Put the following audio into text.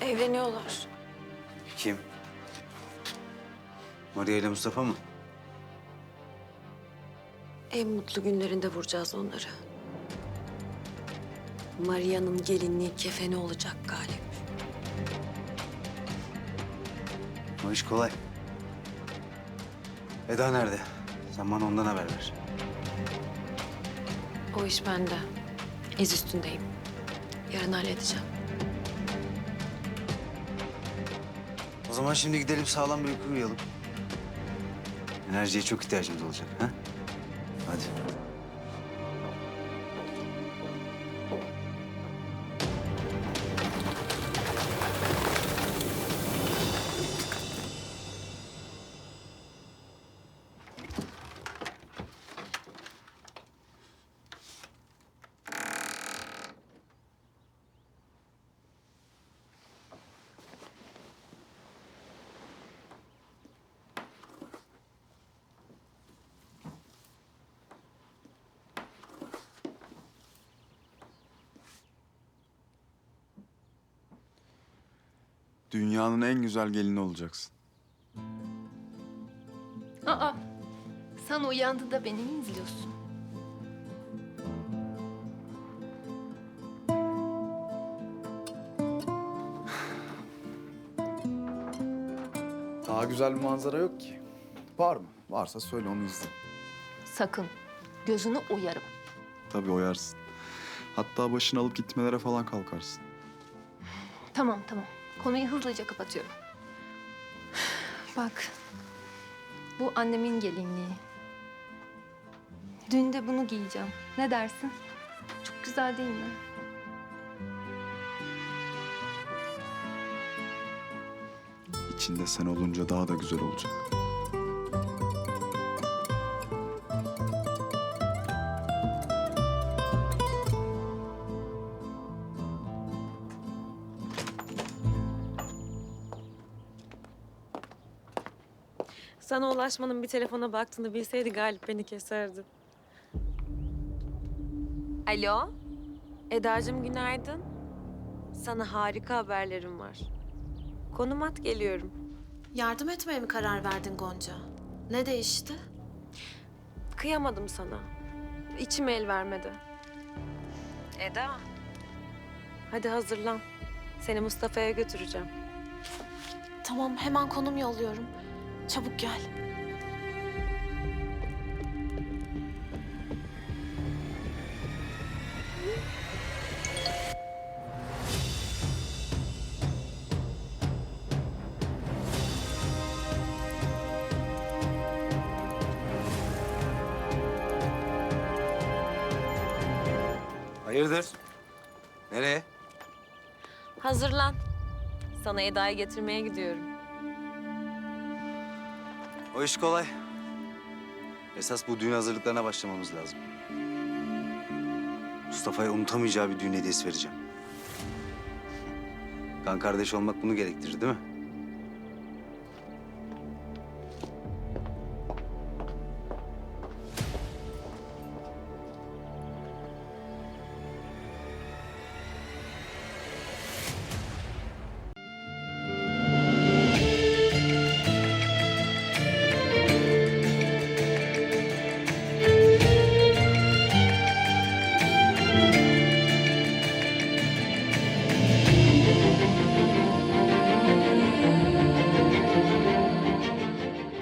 Evleniyorlar. Kim? Maria ile Mustafa mı? En mutlu günlerinde vuracağız onları. Maria'nın gelinliği kefeni olacak Galip. O iş kolay. Eda nerede? Sen bana ondan haber ver. O iş bende. İz üstündeyim. Yarın halledeceğim. O zaman şimdi gidelim sağlam bir uyku uyuyalım. Enerjiye çok ihtiyacımız olacak. Ha? Hadi. Dünyanın en güzel gelini olacaksın. Aa, sen uyandı da beni mi izliyorsun? Daha güzel bir manzara yok ki. Var mı? Varsa söyle onu izle. Sakın, gözünü uyarım. Tabii oyarsın. Hatta başını alıp gitmelere falan kalkarsın. Tamam, tamam. Konuyu hızlıca kapatıyorum. Bak, bu annemin gelinliği. Dün de bunu giyeceğim. Ne dersin? Çok güzel değil mi? İçinde sen olunca daha da güzel olacak. Sana ulaşmanın bir telefona baktığını bilseydi Galip beni keserdi. Alo? Eda'cığım günaydın. Sana harika haberlerim var. Konum at geliyorum. Yardım etmeye mi karar verdin Gonca? Ne değişti? Kıyamadım sana. İçim el vermedi. Eda. Hadi hazırlan. Seni Mustafa'ya götüreceğim. Tamam hemen konum yolluyorum. Çabuk gel. Hayırdır? Nereye? Hazırlan. Sana Eda'yı getirmeye gidiyorum. O iş kolay. Esas bu düğün hazırlıklarına başlamamız lazım. Mustafa'ya unutamayacağı bir düğün hediyesi vereceğim. Kan kardeş olmak bunu gerektirir değil mi?